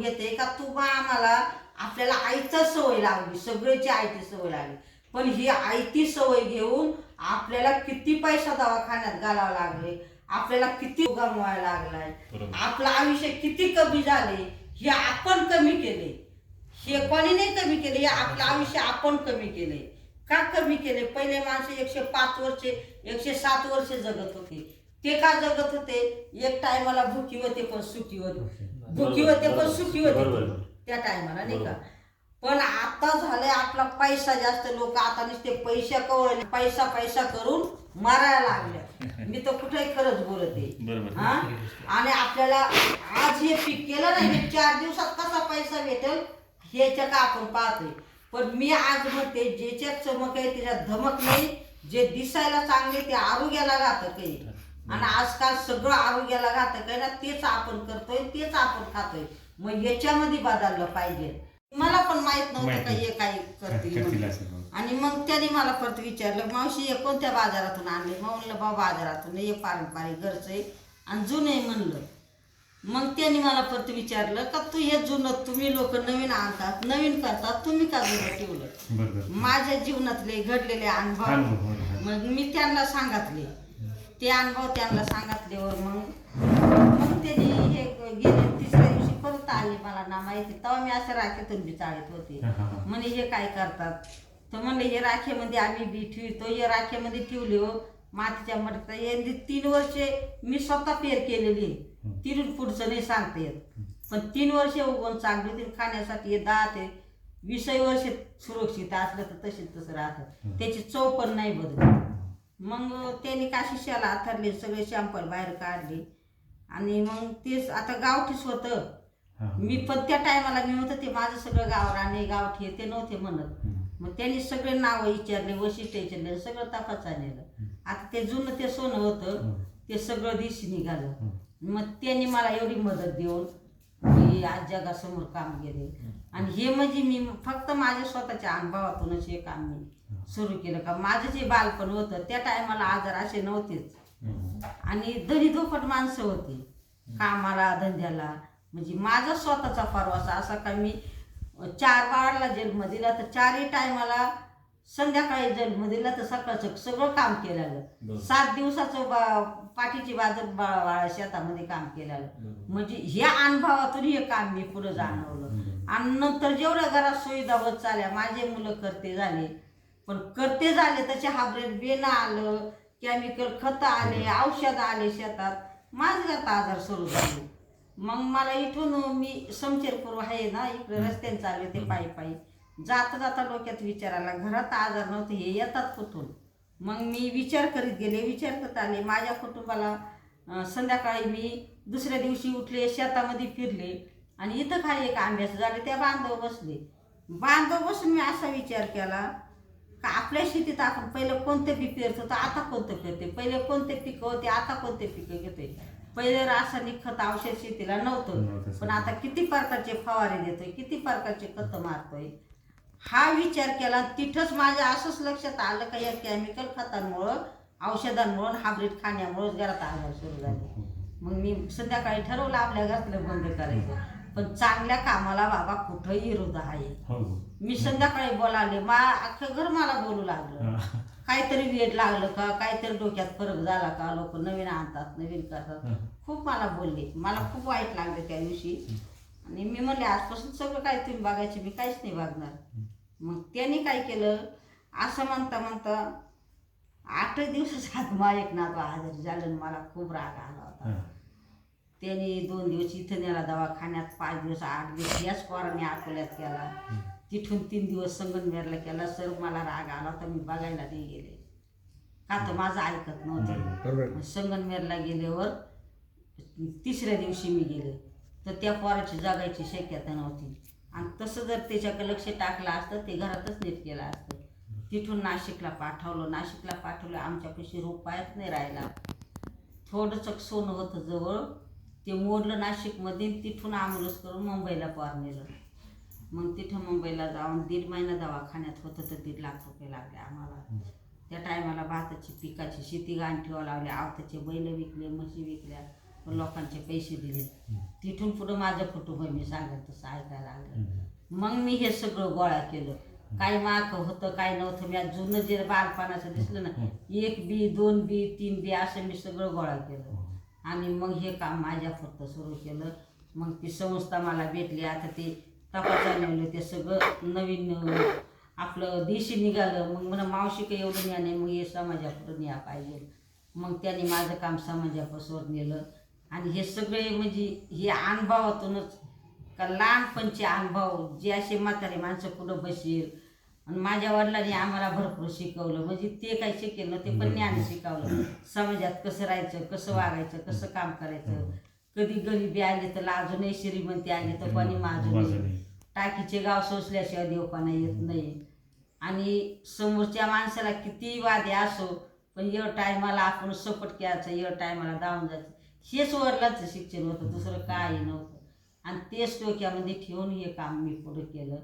घेते का तू बा आम्हाला आपल्याला आईचं सवय लागली सगळ्याची आईची सवय लागली. पण ही आयती सवय घेऊन आपल्याला किती पैसा दवाखान्यात घालावा लागले आपल्याला किती गमवायला लागलाय. आपलं आयुष्य किती कमी झाले हे आपण कमी केले. हे कोणी नाही कमी केले हे आपलं आयुष्य आपण कमी केले. का कमी केले? पहिले माणसं एकशे पाच वर्षे एकशे सात वर्षे जगत होते. ते का जगत होते? एक टायमाला भुकी होते पण सुखी होते. भुकी होते पण सुखी होते. बरोबर. त्या टायमाला नाही का? बरोबर. पण आता झालंय आपला पैसा जास्त लोक आता नुसते पैसा कवळ पैसा पैसा करून मारायला लागले. मी तर कुठेही खरंच बोलते बरोबर. हा? आणि आपल्याला आज हे पीक केलं नाही हे चार दिवसात कसा पैसा भेटेल ह्याच्या का आपण पाहतोय? पण मी आज म्हणते ज्याच्यात चमक आहे त्याच्यात धमक नाही. जे दिसायला चांगले ते आरोग्याला घातक आहे आणि आजकाल सगळं आरोग्याला घातक आहे ना तेच आपण करतोय तेच आपण खातोय. मग याच्यामध्ये बदललं पाहिजे. मला पण माहीत नव्हतं का हे काही करतील म्हणून. हो. आणि मग त्याने मला परत विचारलं मावशी हे कोणत्या बाजारातून आणले मग म्हणलं बा बाजारातून हे पारंपरिक घरचं आहे. आणि जुनं आहे म्हणलं. मग त्यांनी मला परत विचारलं का तू हे जुनं तुम्ही लोक नवीन आणतात नवीन करतात तुम्ही का जुनं ठेवलं? बरोबर. माझ्या जीवनातले घडलेले अनुभव. अनुभव, बरोबर. मग मी त्यांना सांगितले. ते अनुभव त्यांना सांगितल्यावर मग मग त्यांनी हे गेले तिसऱ्या दिवशी परत आले मला ना माहिती. तेव्हा मी असं राखेतून बी चाळीत होते. हा, हा, हा. म्हणे हे काय करतात? तर म्हणले हे राखेमध्ये आम्ही बी ठेवतो. हे राखेमध्ये ठेवले हो. मातीच्या मडकात यांनी तीन वर्षे मी स्वतः पेर केलेली. तीन पुढचं नाही सांगता येत. पण तीन वर्षे उगवून चांगली होती खाण्यासाठी हे दहा ते वीसही वर्ष सुरक्षित असलं तर तशीच तसं राहतं. त्याची चव पण नाही बदलत. मग त्यांनी काशी शाला आथरले सगळे शॅम्पल बाहेर काढले आणि मग तेच आता गावठीच होतं. मी पण त्या टायमाला मी म्हणत ते माझं सगळं गावराने गावठी ते नव्हते म्हणत. मग त्यांनी सगळे नावं विचारले वैशिष्ट्य विचारले सगळं तपासा नेलं आता ते जुनं ते सोनं होतं. ते सगळं दिवशी निघालं. मग त्यांनी मला एवढी मदत देऊन मी आज जगासमोर काम केले आणि हे म्हणजे मी फक्त माझ्या स्वतःच्या अनुभवातूनच हे काम मी सुरू केलं का? माझं जे बालपण होतं त्या टायमाला आजार असे नव्हतेच. आणि धनी धोपट माणसं होती कामाला धंद्याला. म्हणजे माझा स्वतःचा परवासा असा का मी चार बाळाला जन्म दिला तर चारही टायमाला संध्याकाळी जन्म दिला तर सकाळचं सगळं काम केलेलं. सात दिवसाचं बा पाठीची बाजर बाळा शेतामध्ये काम केलेलं. म्हणजे ह्या अनुभवातून हे काम मी पुढे जाणवलं. आणि नंतर जेवढ्या घरात सुविधा होत चालल्या माझे मुलं करते झाले. पण करते झाले तसे हायब्रिड बेणं आलं केमिकल खतं आले औषध आले शेतात. माझं आता आजार सुरू झाले. मग मला इथून मी समशेरपूर आहे ना इकडे रस्त्याने चालले ते पायी पायी जाता जाता डोक्यात विचार आला घरात आजार नव्हते हे येतात कुठून? मग मी विचार करीत गेले विचार करत आले. माझ्या कुटुंबाला संध्याकाळी मी दुसऱ्या दिवशी उठले शेतामध्ये फिरले. आणि इथं खाली एक आंब्याचं झाले त्या बांधव बसले. बांधव बसून मी असा विचार केला का आपल्या शेतीत आपण पहिलं कोणते पीक पेरत होतं आता कोणतं पेरते पहिले कोणते पिकं होते? आता कोणते पिकं घेतोय? पहिले रासायनिक खत औषध शेतीला नव्हतं. पण आता किती प्रकारचे फवारे देतोय? किती प्रकारचे खत मारतोय? हा विचार केला तिथंच माझ्या असंच लक्षात आलं का या केमिकल खतांमुळं औषधांमुळं हायब्रिड खाण्यामुळंच घरात आजार सुरू झाले. मग मी संध्याकाळी ठरवलं आपल्या घरातलं बंद करायचं. पण चांगल्या कामाला बाबा कुठंही विरोध आहे. हो. मी संध्याकाळी बोलाले मा अख्खं घर मला बोलू लागलं. हा. काहीतरी वेड लागलं का काहीतरी डोक्यात फरक झाला का लोक नवीन आणतात नवीन करतात. खूप मला बोलले. मला खूप वाईट लागलं त्या दिवशी. आणि मी म्हणले आजपासून सगळं काय तुम्ही बघायचे मी काहीच नाही बघणार. मग त्यांनी काय केलं? असं म्हणता म्हणता आठ दिवसाच्या आत माझ्या एक नातू आजारी झालं आणि मला खूप राग आला होता. हा. त्यांनी दोन दिवस इथं नेला दवाखान्यात पाच दिवस आठ दिवस याच पोराने अकोल्यात केला. तिथून तीन दिवस संगनमेरला केला. सर मला राग आला तर मी बघायला नाही गेले. का तर माझं ऐकत नव्हतं. संगनमेरला गेल्यावर तिसऱ्या दिवशी मी गेले. तर त्या पोराची जगायची शक्यता नव्हती. आणि तसं जर त्याच्याकडे लक्ष टाकलं असतं ते घरातच नीट केलं असतं. तिथून नाशिकला पाठवलं. नाशिकला पाठवलं आमच्यापाशी रुपयात नाही राहिला. थोडंसं सोनं होतं जवळ. ते मोडलं नाशिकमध्ये तिथून आमरस करून मुंबईला पार नेलं. मग तिथं मुंबईला जाऊन दीड महिना दवाखान्यात होतं तर दीड लाख रुपये लागले आम्हाला. त्या टायमाला भाताची पिकाची शेती घाण ठेवा लागली आवताचे बैल विकले म्हशी विकल्या लोकांचे पैसे दिले. तिथून पुढं माझं कुटुंब मी सांगत तसं ऐकायला लागलं. मग मी हे सगळं गोळा केलं. काय माक होतं काय नव्हतं मी जुनं जे बालपणाचं दिसलं ना एक बी दोन बी तीन बी असं मी सगळं गोळा केलं. आणि मग हे काम माझ्या फक्त सुरू केलं. मग ती संस्था मला भेटली. आता ते तपासायला ते सगळं नवीन आपलं देशी निघालं. मग मला मावशी काही एवढं न्या नाही मग हे समाजापुढं न्या पाहिजे. मग त्याने माझं काम समाजापासून नेलं. आणि हे सगळे म्हणजे हे अनुभवातूनच का लहानपणचे अनुभव जे असे म्हातारे माणसं पुढं बसेल आणि माझ्या वडिलांनी आम्हाला भरपूर शिकवलं. म्हणजे ते काही शिकेल ना ते पण ज्ञान शिकवलं. समाजात कसं राहायचं कसं वागायचं कसं काम करायचं? कधी गरिबी आली तर अजूनही श्रीमंती आली तर कोणी माझं टाकीचे गाव सोसल्याशिवाय देवपणा येत नाही. आणि समोरच्या माणसाला किती वादे असो पण एवढ टायमाला आपण सपोर्ट करायचं एवढ टायमाला धावून जायचं. हेच वडिलांचं शिक्षण होतं दुसरं काही नव्हतं. आणि तेच डोक्यामध्ये ठेवून हे काम मी पुढं केलं.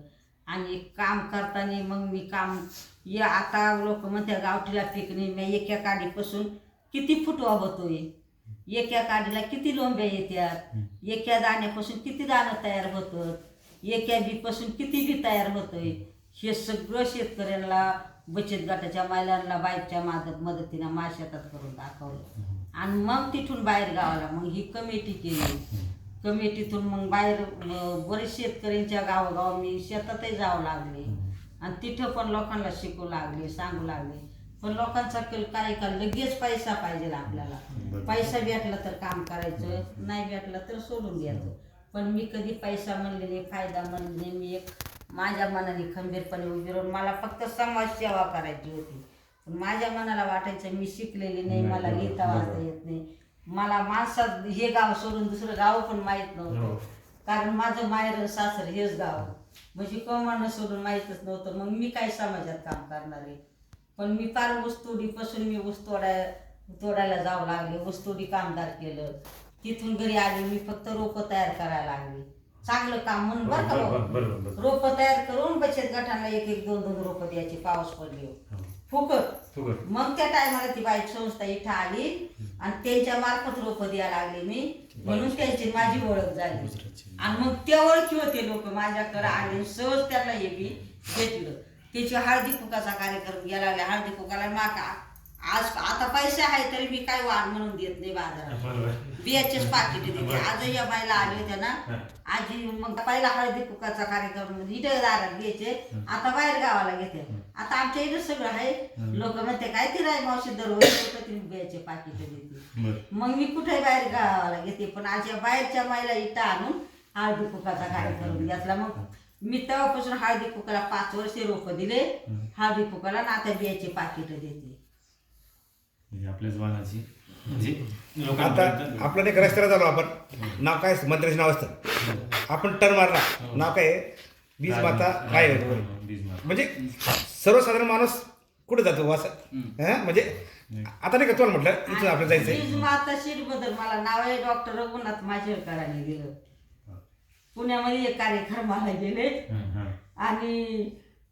आणि काम करताना मग मी काम ये आता लोक म्हणतात गावठीला पिकणे मी एका काडीपासून किती फुटवा होतोय एका काडीला किती लोंब्या येतात एका दाण्यापासून किती दाणं तयार होतं एका बीपासून किती बी तयार होतंय? हे सगळं शेतकऱ्यांना बचत गटाच्या महिलांना बाईकच्या मदत मदतीनं शेतात करून दाखवलं. आणि मग तिथून बाहेर गावाला मग ही कमिटी केली. कमिटीतून मग बाहेर बरेच शेतकऱ्यांच्या गावोगाव मी शेतातही जावं लागले. आणि तिथं पण लोकांना शिकू लागले सांगू लागले. पण लोकांचा कल काय का लगेच पैसा पाहिजे आपल्याला. पैसा भेटला तर काम करायचं नाही भेटला तर सोडून द्यायचं. पण मी कधी पैसा म्हणले नाही फायदा म्हणले नाही मी एक माझ्या मनाने खंबीरपणे उभी राहून मला फक्त समाज सेवा करायची होती. पण माझ्या मनाला वाटायचं मी शिकलेली नाही मला लिहिता वाचता येत नाही. मला माणसात हे गाव सोडून दुसरं गाव पण माहीत नव्हतं. कारण माझं माहेर सासर हेच गाव. म्हणजे कमानं सोडून माहीतच नव्हतं. मग मी काय समाजात काम करणार आहे? पण मी फार ऊसतोडीपासून मी ऊस तोडाय तोडायला जावं लागले. ऊसतोडी कामदार केलं. तिथून घरी आले. मी फक्त रोपं तयार करायला लागले. चांगलं काम म्हणून बरं का? रोपं तयार करून बचत गटांना एक एक दोन दोन रोपं द्यायची पाऊस पडले फुकट. मग त्या टायमाला ती बाईक संस्था इथं आली आणि त्यांच्या मार्फत रोपं द्यायला लागले मी. म्हणून त्यांची माझी ओळख झाली. आणि मग त्या ओळखी होते लोक माझ्याकडे आले सहज त्यांना हे बी भेटलं. त्याची हळदी कुकाचा कार्यक्रम गेला लागला हळदी कुकाला माका आज आता पैसे आहे तरी मी काय वाढ म्हणून देत नाही बाजारात. बियाचेच पाकिट देते. आजही या बाईला आले होते ना. आजी मग पहिला हळदी कुकाचा कार्यक्रम इथे दारात घ्यायचे. आता बाहेर गावाला घेते. आता आमच्या इथे सगळं आहे. लोक म्हणते काय ती राय मावशी दरवर्षी कुठं ती बियाचे पाकिट देते. मग मी कुठे बाहेर गावाला घेते? पण या बाहेरच्या महिला इथं आणून हळदी कुकाचा कार्यक्रम घेतला. मग मी तेव्हापासून हळदी कुकाला पाच वर्षे रोप दिले. हळदी कुकाला ना आता बियाचे पाकिट देते. म्हणजे आपल्या जवानाची म्हणजे आता आपलं एक रस्त्याला झालो आपण. नाव काय? मंत्र्याचं नाव असतं. आपण टर्न मारला नाव काय बीज माता काय आहे? बीज माता. म्हणजे सर्वसाधारण माणूस कुठे जातो असं? हं? म्हणजे आता नाही का तुला म्हटलं इथून आपलं जायचंय? बीज माता बदल मला नाव आहे डॉक्टर रघुनाथ माशेलकरांनी दिलं. पुण्यामध्ये एक कार्यक्रमाला गेले. हं, हं. आणि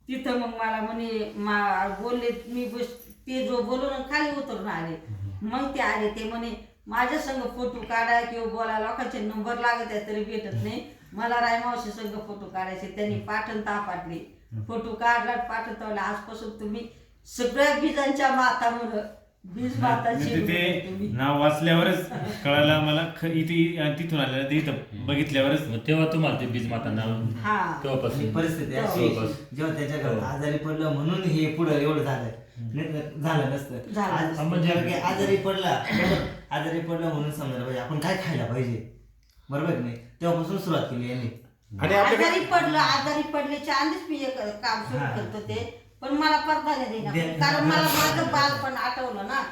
तिथं मग मला म्हणे मा बोलले मी बस ते जो बोलून खाली उतरून आले. मग ते आले ते म्हणे माझ्या संग फोटो काढा किंवा बोला लोकांचे नंबर लागत आहे तरी भेटत नाही. मला रायमावशी संग फोटो काढायचे त्यांनी पाठण तापाटले फोटो काढला पाठवता आजपासून तुम्ही सगळ्या बीजांच्या माता म्हणून बीज माताची ते तुम्ही. नाव वाचल्यावरच कळालं मला. ख- इथे तिथून आलेलं ते इथं बघितल्यावरच. मग तेव्हा तुम्हाला ते बीज माता नाव हा. तेव्हापासून. परिस्थिती अशी हो. जेव्हा त्याच्या घरात आजारी पडलं म्हणून हे पुढं एवढं झालं. नाही तर झालं नसतं. झालं आज नसतं. म्हणजे आजारी पडला? आजारी पडलं म्हणून समजायला पाहिजे. आपण काय खायला पाहिजे? बरोबर नाही? तेव्हापासून सुरुवात केली यांनी. आणि आपल्याकडे आजारी पडलं आजारी पडल्याच्या आधीच मी एक काम सुरू हा. करत होते पण मला परदाने दे- देणार. कारण मला माझं बालपण आठवलं ना.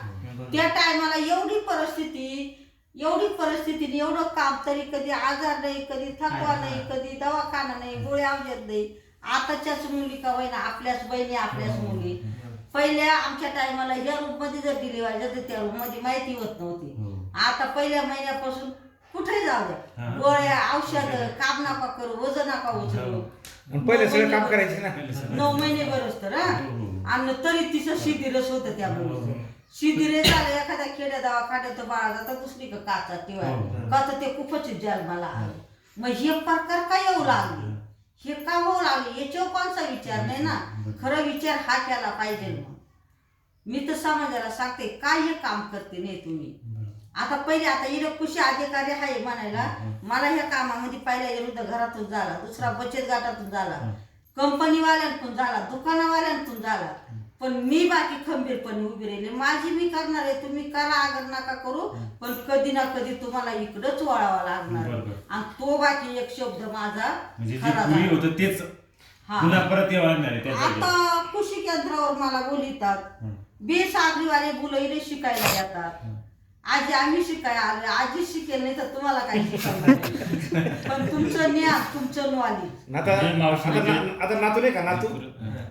त्या टायमाला एवढी परिस्थिती एवढी परिस्थिती एवढं काम तरी कधी आजार नाही कधी थकवा नाही कधी दवाखाना नाही गोळ्या औषध नाही. आताच्याच मुली का होईना आपल्याच बहिणी आपल्याच मुली. पहिल्या आमच्या टायमाला या रूममध्ये जर डिलिव्हरी जाते त्या रूममध्ये माहिती होत नव्हती. आता पहिल्या महिन्यापासून कुठे जाऊ द्या. गोळ्या औषध काम नका करू वजन नका उचलू. पहिले सगळं काम करायचे ना. नऊ महिने बरंच तर हा हो, हो. आणि तरी तिचं शिबिरच होतं त्या मुलीचं शिदिरे झाले एखाद्या खेड्या दवाखान्यात बाळा जाता दुसरी का काचा ठेवाय का तर ते खूपच जन्माला आलं. मग हे प्रकार काय येऊ लागले? हे का होऊ लागले? याच्यावर कोणचा विचार नाही ना? खरं विचार हा केला पाहिजे मग. मी तर समाजाला सांगते काय हे काम करते नाही तुम्ही? आता पहिले आता इकडे कृषी अधिकारी आहे म्हणायला मला ह्या कामामध्ये पहिला विरुद्ध घरातून झाला दुसरा बचत गटातून झाला कंपनीवाल्यांतून झाला दुकानावाल्यांतून झाला पण मी बाकी खंबीरपणे उभी राहिले माझी मी करणार आहे तुम्ही करा अगर नका करू पण कधी ना कधी तुम्हाला इकडंच वळावा लागणार आहे. बरोबर. आणि तो बाकी एक शब्द माझा म्हणजे जे खरा पूर्वी झाला. होतं तेच हा. पुन्हा परत यावं लागणार आहे त्या जागी. आता कृषी केंद्रावर मला बोलितात बेसागरीवाले मुलं इथे शिकायला येतात आजी आम्ही शिकायला आलो आजी शिकेल नाही तर तुम्हाला काय शिकायला पण तुमचं ज्ञान तुमचं नॉलेज आता म्हणजे मावशी आता नातू नाही का? नातू?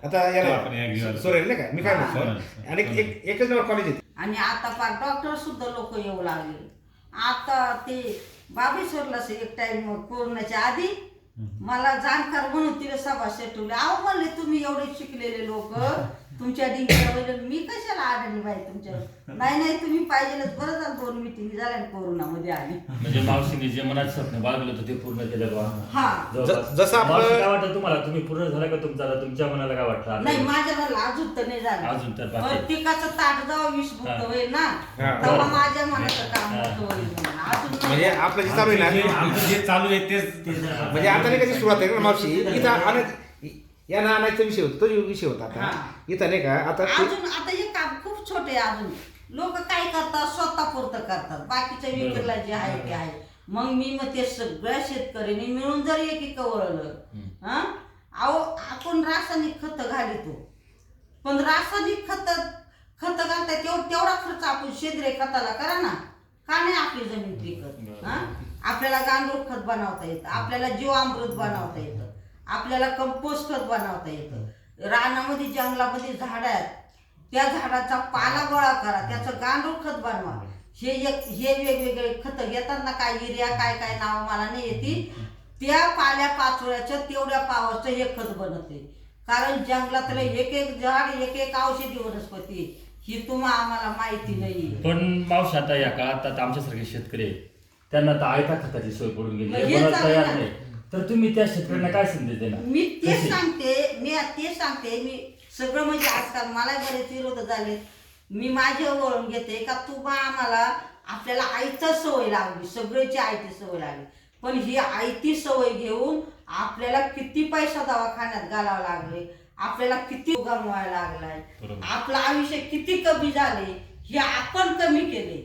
आता तो आपण या घेऊया. याला सोरेल नाही का? मी काय. म्हणतो? आणि एक- एकच नंबर कॉलेज आहे आणि आता फार डॉक्टर सुद्धा लोक येऊ लागले. आता ते बाबेश्वरला एक टाइम कोरोनाच्या आधी. मला जाणकार म्हणून तिला सभा सेटवली अहो म्हणले तुम्ही एवढे शिकलेले लोक. तुमच्या डिग्री मी कशाला आढळली बाई तुमच्या नाही नाही तुम्ही पाहिजेलच बरं झालं दोन मिटिंग झाल्या कोरोनामध्ये आली म्हणजे मावशीने जे मनात स्वप्न बाळगलं होतं ते पूर्ण केलं बा हा. ज- जसं आपलं- मावशी काय वाटतं तुम्हाला तुम्ही पूर्ण झालं का तुमचा आता तुमच्या मनाला काय वाटतं आता? नाही माझ्या मला अजून तर नाही झालं अजून तर बाकी. प्रत्येकाचं ताट जावं विषमुक्त हा. होईल ना हा. तेव्हा माझ्या मनाचं काम हा. मोठं होईल म्हणून. अजून नाही म्हणजे. आपलं जे चालू आहे ना आमचं जे चालू आहे तेच म्हणजे आता नाही कधी सुरुवात आहे ना मावशी इथं या ना आणायचा विषय होता तो विषय होता आता. हा. इथं नाही का आता ते- अजून आता हे काम खूप छोटे आहे अजून. लोक काय करतात? स्वतः पुरतं करतात. बाकीच्या विक्रीला जे आहे ते आहे. मग मी मग ते सगळ्या शेतकऱ्यांनी मिळून जर एक वळलं हा? अहो आपण रासायनिक खत घालितो. पण रासायनिक खत खत घालताय तेवढ तेवढा खर्च आपण सेंद्रिय खताला करा ना. का नाही आपली जमीन पिकत? हा? आपल्याला गांडूळ खत बनवता येतं. आपल्याला जीवामृत बनवता येतं. आपल्याला कंपोस्ट खत बनवता येतं. रानामध्ये जंगलामध्ये झाड आहेत. त्या झाडाचा पाला गोळा करा. त्याचं गांडूळ खत बनवा. हे एक हे वेगवेगळे खत घेतात ना काय युरिया काय काय नाव मला नाही येते त्या पाल्या पाचोळ्याचं तेवढ्या पावाचं हे खत बनते कारण जंगलातलं एक एक झाड एक एक औषधी वनस्पती. ही तुम्हा आम्हाला माहिती नाही पण मावशी आता या काळात आता आमच्यासारखे शेतकरी आहेत. त्यांना तर आयता खताची सोय पडून गेली. मग हे तयार. नाही. तर तुम्ही त्या शेतकऱ्यांना काय संदेश देणार? मी तेच? सांगते मी तेच सांगते मी सगळं म्हणजे आजकाल मला बरेच विरोध झाले. मी माझे वळून घेते का तू बा आम्हाला आपल्याला आईचा सवय लागली सगळ्याची आईची सवय लागली पण ही आईती सवय घेऊन आपल्याला किती पैसा दवाखान्यात घालावा लागले आपल्याला किती गमवायला लागलाय बरोबर. आपलं आयुष्य किती कमी झाले हे आपण कमी केले.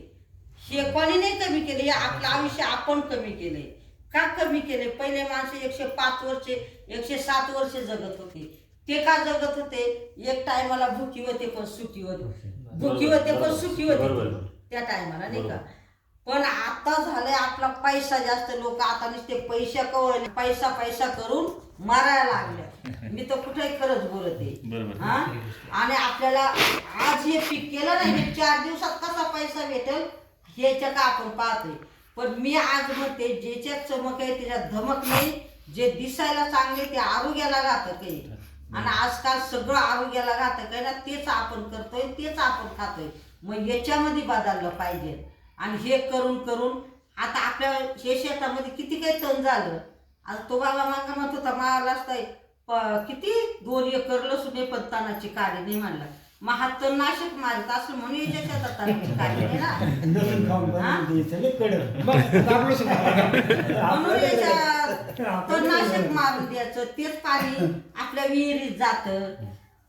हे कोणी नाही कमी केले हे आपलं आयुष्य आपण कमी केले. का कमी केले? पहिले माणसं एकशे पाच वर्षे एकशे सात वर्षे जगत होते. ते का जगत होते? एक टायमाला भुकी होते पण सुखी होते. भुकी होते. पण सुखी. होते. त्या टायमाला नाही का? पण आता झालंय आपला पैसा जास्त. लोक आता नुसते पैसा कवळले पैसा पैसा करून मारायला लागले. मी तर कुठेही खरंच बोलते. हा? आणि आपल्याला आज हे पीक केलं नाही हे चार दिवसात कसा पैसा भेटेल ह्याच्या का आपण पाहतोय? पण मी आज म्हणते ज्याच्यात चमक आहे त्याच्यात धमक नाही. जे दिसायला चांगले ते आरोग्याला राहतं काही आणि आजकाल सगळं आरोग्याला राहतं काही ना तेच आपण करतोय तेच आपण खातोय. मग याच्यामध्ये बदललं पाहिजे. आणि हे करून करून आता आपल्या हे शेतामध्ये किती काही तण झालं. आता तो बाबा मागा म्हणत होता मला असतंय प- किती? दोन एकर लसूण पण तणाची काढे नाही म्हणला. मग हा तण नाशक मारत असं म्हणून याच्या शेतात तणाची काढी नाही ना. लसूण खाऊन? बनवून द्यायचं लय कडक. मग आता आपलं सुद्धा- म्हणून याच्यात तणनाशक मारून द्यायचं तेच पाणी आपल्या विहिरीत जातं.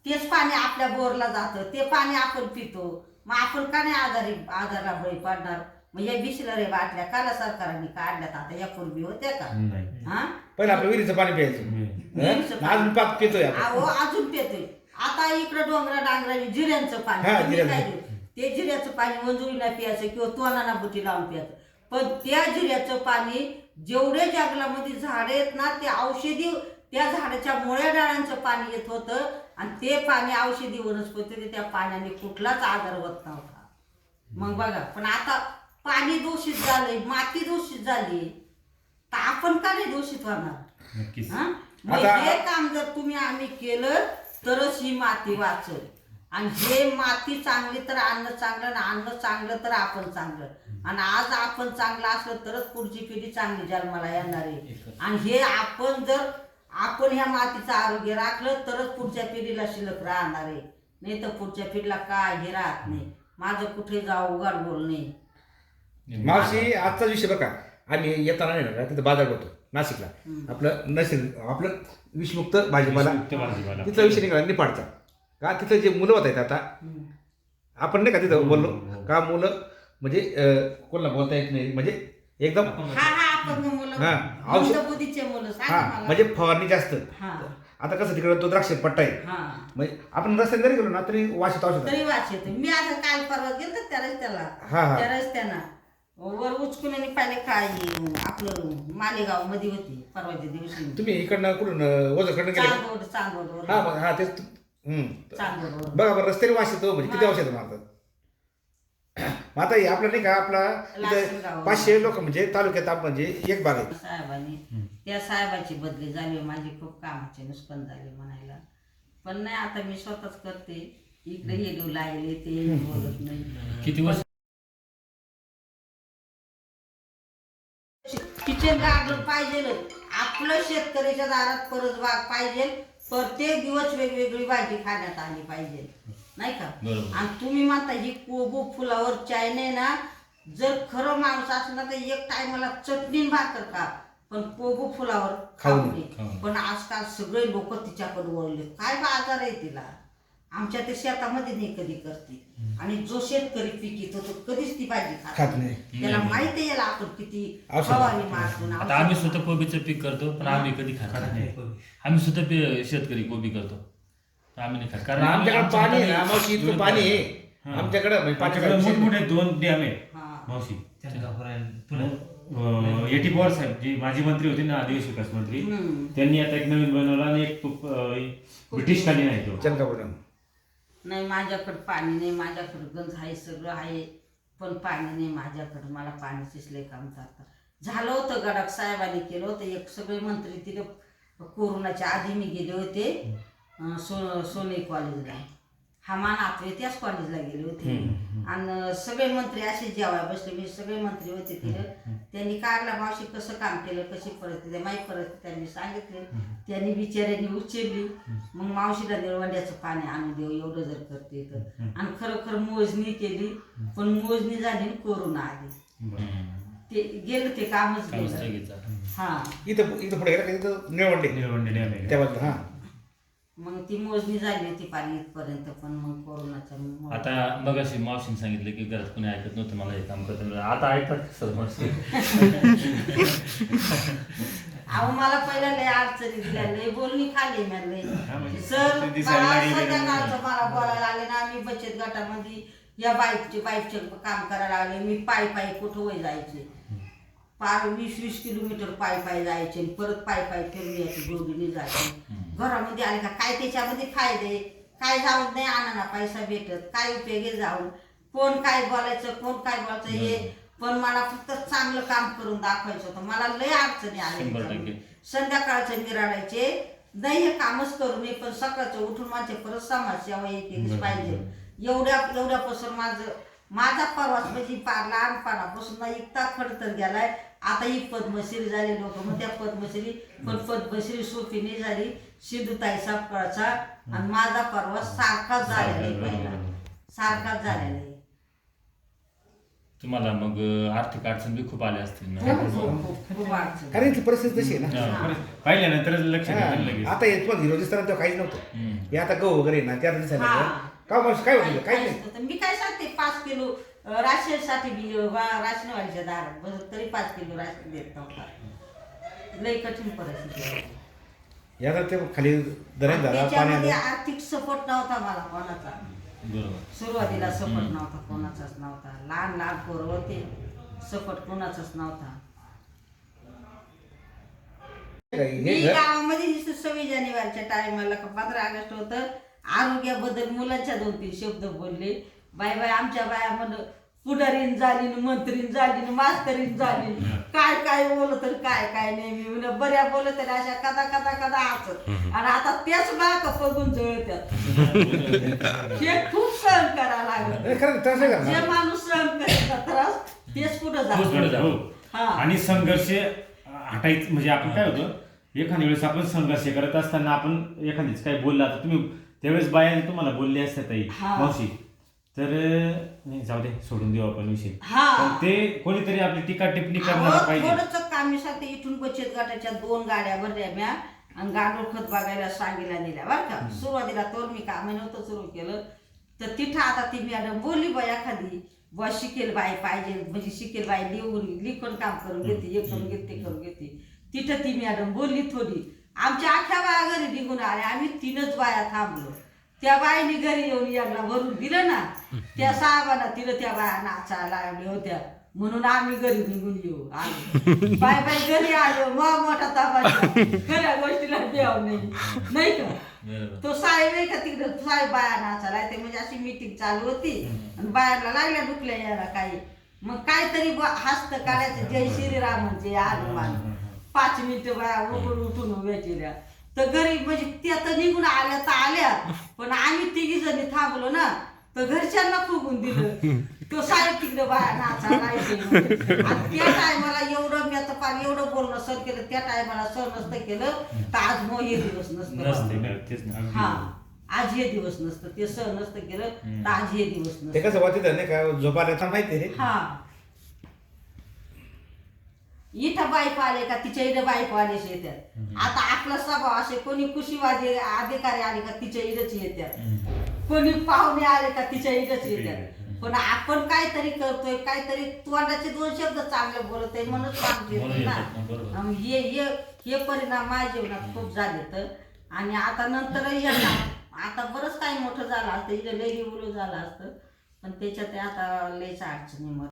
तेच पाणी आपल्या बोरला जातं ते पाणी आपण पितो. मग आपण का नाही आजारी आजारला बळी पडणार? मग या बिसलरे बाटल्या काला सरकारने काढल्यात आता या पूर्वी होत्या का? नाही हा? पहिलं आपलं विहिरीचं पाणी प्यायचं. विहिरीचं? अजून पितोय आपण. अहो अजून पेतोय. आता इकडं डोंगरा डांगराने जिऱ्यांचं पाणी हा, तुम्ही जिऱ्याचं. काय देऊ? ते जिऱ्याचं पाणी मंजुरीला प्यायचं किंवा तोंडाना बुटी लावून प्यायचं पण त्या जिऱ्याचं पाणी जेवढे जंगलामध्ये झाडे आहेत ना ते औषधी त्या झाडाच्या मुळ्या डाळांचं पाणी येत होतं आणि ते पाणी औषधी वनस्पती त्या पाण्याने कुठलाच आजार होत नव्हता मग बघा पण आता पाणी दूषित झालंय माती दूषित झाली तर आपण का नाही दूषित होणार नक्कीच हा? मग आता- हे काम जर तुम्ही आम्ही केलं तरच ही माती वाचल. आणि हे माती चांगली तर अन्न चांगलं आणि अन्न चांगलं तर आपण चांगलं. आणि आज आपण चांगलं असलं तरच पुढची पिढी चांगली जन्माला येणार आहे. आणि हे आपण जर आपण ह्या मातीचं आरोग्य राखलं तरच पुढच्या पिढीला शिल्लक राहणार आहे. नाही तर पुढच्या पिढीला काय हे राहत नाही. माझं कुठे जाऊ उघड बोल नाही मावशी आजचा विषय बघा. आम्ही येताना नाही ना तिथं बाजार होतो नाशिकला. आपलं नसेल आपलं विषमुक्त भाजीपाला. विषमुक्त भाजीपाला. तिथला विषय निघाला निपाडचा का तिथं जे मुलं होत आहेत आता आपण नाही का तिथं बोललो? का मुलं म्हणजे अं, कोणाला बोलता येत नाही? म्हणजे एकदम हा हा आपण मुलं. हा, औषध- मुलं हा सांगा मला म्हणजे फवारणी जास्त. हा. आता कसं तिकडे तो द्राक्ष पट्टा आहे. हा. म्हणजे आपण रस्त्याने जरी गेलो ना तरी वाशत औषध तरी वाच येते. मी आता काल परवा गेलो त्या रस्त्याला. हा, हा. त्या रस्त्यानं. वर उचकून आणि पाहिले काय आपलं मालेगावमध्ये होती परवाच्या दिवशी. तुम्ही इकडनं कुठून ओझरकडनं गेले का? चांदोड चांदोड हा मग हा तेच. हम्म. चांदोड बघा बरं रस्त्याने वास येतो म्हणजे किती औषध मारतात मग आता? हे आपलं नाही का आपला इथं लासलगाव. पाचशे लोक म्हणजे तालुक्यात आपण म्हणजे एक बाग आहे. साहेबांनी त्या साहेबाची बदली झाली माझी खूप कामाचे नुकसान झाले म्हणायला. पण नाही आता मी स्वतःच करते. इकडे येऊ लागले ते बोलत नाही. किती वर्ष किचन गार्डन पाहिजे आपलं शेतकऱ्याच्या दारात परत बाग पाहिजे प्रत्येक दिवस वेगवेगळी भाजी खाण्यात आली पाहिजे. नाही का. आणि तुम्ही म्हणता ही कोबू फुलावर चाय नाही ना? जर खरं माणूस असलं ना तर एक टायमाला चटणी भाकर खा. पण कोबू फुलावर खाऊ खाऊ नये खाऊ. पण आजकाल सगळे लोक तिच्याकडे वळले काय बाजार आहे तिला? आमच्या ते शेतामध्ये नाही कधी करते. आणि जो शेतकरी पीक येतो तो कधीच ती भाजी खात खात नाही. नाही. त्याला माहिती आहे याला आपण किती औषध. फवारणी मारतो आता आम्ही सुद्धा कोबीचं पीक करतो पण आम्ही कधी खात नाही. आम्ही सुद्धा पे- शेतकरी कोबी करतो. आम्ही नाही खात. कारण आमच्याकडे आमच्या पाणी आहे ना हाताने मावशी इतकं पाणी आहे. हा. आमच्याकडे म्हणजे आमच्याकडे मोठमोठे दोन डॅम आहेत. हा. मावशी. एटी पवार साहेब जी माजी मंत्री होते ना आदिवासी विकास मंत्री हम्म. त्यांनी आता एक नवीन बनवला आणि एक ब्रिटिश कालीन आहे तो. चनकापूर नाही माझ्याकडं पाणी नाही माझ्याकडं गंज आहे सगळं आहे पण पाणी नाही माझ्याकडं. मला पाणीचीच लय काम करतात झालं होतं गडाख साहेबांनी केलं होतं. एक सगळे मंत्री तिथे कोरोनाच्या आधी मी गेले होते सो सोने कॉलेजला हा मान आत्वे त्याच कॉलेजला गेले होते. आणि सगळे मंत्री असे जेवाय बसले मी सगळे मंत्री होते तिथे. त्यांनी काढला मावशी कसं काम केलं कशी परिस्थिती आहे, माही परिस्थिती त्यांनी सांगितले. त्यांनी बिचाऱ्यांनी उचलली. मग मावशीला निळवंड्याचं पाणी आणून देऊ एवढं जर करते तर. आणि खरं खरं मोजणी केली पण मोजणी झाली कोरोना आली. ते गेलं ते कामच गेलं. हा. इथं इथं पुढे गेला का? इथं निळवंडे. निळवंडे हा. मग ती मोजणी झाली होती पाणी इथपर्यंत पण मग कोरोनाच्या मुळे- आता मग अशी मावशीने सांगितलं की घरात कोणी ऐकत नव्हतं मला हे काम करत आता ऐकतात सर मावशी? अहो मला पहिला लय अडचणी दिल्या लय बोलणी खाली मी हा, लय म्हणजे सर ते दिसायला मला लागले संध्याकाळचं मला बोलायला लागले ना मी बचत गटामध्ये या बाईकचे बाईकचे काम करायला लागले मी पायी पायी कुठं वय जायचे? पार वीस वीस किलोमीटर पायी पायी जायचे आणि परत पायी पायी फिरून यायचे जोडीने जायचे. घरामध्ये आले का? काय त्याच्यामध्ये फायदे? काय जाऊन नाही आणाना पैसा भेटत? काय उपयोगी जाऊन? कोण काय बोलायचं कोण काय बोलायचं हे पण मला फक्त चांगलं काम करून दाखवायचं होतं. मला लय अडचणी आल्या. संध्याकाळचे निराडायचे नाही हे कामच करू नये पण सकाळचं उठून माझे परत समाजसेवा केलीच पाहिजे. एवढ्या एवढ्यापासून माझं माझा प्रवास म्हणजे फार लहानपणापासून इतका खडतर गेलाय. आता ही पद्मश्री झाली लोक मग त्या पद्मश्री पण पद्मश्री सोपी नाही झाली सिद्धूताई सापकाळचा आणि माझा प्रवास सारखाच झालेला आहे पहिला सारखाच झालेला आहे. तुम्हाला मग आर्थिक अडचण बी खूप आल्या असतील ना? खूप खूप खूप खूप अडचण. कारण इथली परिस्थिती तशी आहे ना. हा. पाहिल्यानंतर लक्षात येतं हा. आता हे तुम्हाला हिरो दिसताना तेव्हा काहीच नव्हतं. हम्म. हे आता गहू वगैरे ना त्या दिसायला हा. लागलं. का मावशी काय होतं काहीच नाही. तर मी काय सांगते पाच किलो राशनसाठी बी वा- राशनवाडीच्या दारात. बस तरी पाच किलो राशन देत नव्हता. लय कठीण परिस्थिती होती. याचा ते खाली झाला त्याच्यामध्ये आर्थिक सपोर्ट नव्हता मला कोणाचा. बरोबर. सुरुवातीला सपोर्ट नव्हता कोणाचाच नव्हता. लहान लहान पोरं होते सपोर्ट कोणाचाच नव्हता. हे घर गावामध्ये दिसत सव्वीस जानेवारीच्या टायमाला पंधरा ऑगस्ट होतं. आरोग्याबद्दल मुलांच्या दोन तीन शब्द बोलले. बाय बाय आमच्या बाया म्हण पुढारीन झाली न मंत्रीन झाली न मास्तरीन झाली काय काय बोलत तर काय काय नाही. मी म्हणलं बऱ्या बोलत तर अशा कदा कदा कदा हसत आणि आता तेच बाक बघून जळत्यात. हे खूप सहन करायला लागलं. खरं नाही जे माणूस सहन करायचा त्रास तेच जातो. जातो. हो. आणि संघर्ष हटायचं म्हणजे आपण काय होतं एखाद्या वेळेस आपण संघर्ष करत असताना आपण एखाद्याच काय बोलला तुम्ही त्यावेळेस बाया तुम्हाला बोलले असतात ताई हा. मावशी तर नाही जाऊ दे सोडून देऊ आपण विषय. हा. पण ते कोणीतरी आपली टीका टिप्पणी करणार पाहिजे. थोडस कामीसाठी इथून बचत गटाच्या दोन गाड्या भरल्या म्या. आणि गांडूळ खत बघायला सांगितल्या नेल्या बरं का? सुरुवातीला तर मी कामे नव्हतं सुरू केलं. तर तिथं आता ती मॅडम बोलली बाई एखादी बुवा शिकेल बाई पाहिजे म्हणजे शिकेल बाई लिहून लिखून काम करून घेते हे करून घेते ते करून घेते. तिथं ती मॅडम बोलली थोडी आमच्या अख्ख्या बाया घरी निघून आल्या आम्ही तीनच बाया थांबलो. त्या बाईने घरी येऊन यांना भरून दिलं ना त्या साहेबांना तिला त्या बाया नाचायला लागल्या होत्या. म्हणून आम्ही घरी निघून येऊ. आलो बाय बाय घरी आलो मग मोठा तपासला खऱ्या गोष्टीला द्याव नाही. नाही का. तो साहेब आहे का तिकडे? साहेब बाया नाचायला ते म्हणजे अशी मीटिंग चालू होती. आणि बायाला लागल्या दुखल्या यायला काही. मग काहीतरी ब- हस्त काढायचं. जय श्रीराम जय हनुमान पाच मिनिटं बाया उठून उठून उभ्या केल्या. तर घरी म्हणजे त्या तर निघून आल्या तर आल्या पण आम्ही तिघी जणी थांबलो ना तर घरच्यांना फुगून दिलं तो साहेब तिकडे बाया. आणि त्या टायमाला एवढं मी आता पार एवढं बोलणं सर केलं त्या टायमाला सर नसतं केलं तर आज मग हे दिवस नसतं नसते. नाही, तेच ना अगदी. हा आज हे दिवस नसतं ते सर नसतं केलं तर आज हे दिवस ते नसतं कसं वाटत नाही का झोपायला माहिती रे हा इथं बाईक आले का तिच्या इथं बाईक आलेच येतात आता आपला स्वभाव असे कोणी कुशीवादी अधिकारी आले का तिच्या इथंच येतात कोणी पाहुणे आले का तिच्या इथंच येतात पण आपण काहीतरी करतोय काहीतरी तोंडाचे दोन शब्द चांगले म्हणून सांगते म्हणून ना. येतात ना, हे हे परिणाम माझ्या जीवनात खूप झाले तर. आणि आता नंतर येणार आता बरंच काही मोठं झालं असतं इथं लई उलू झालं असतं. पण त्याच्यात आता लयच अडचणी मग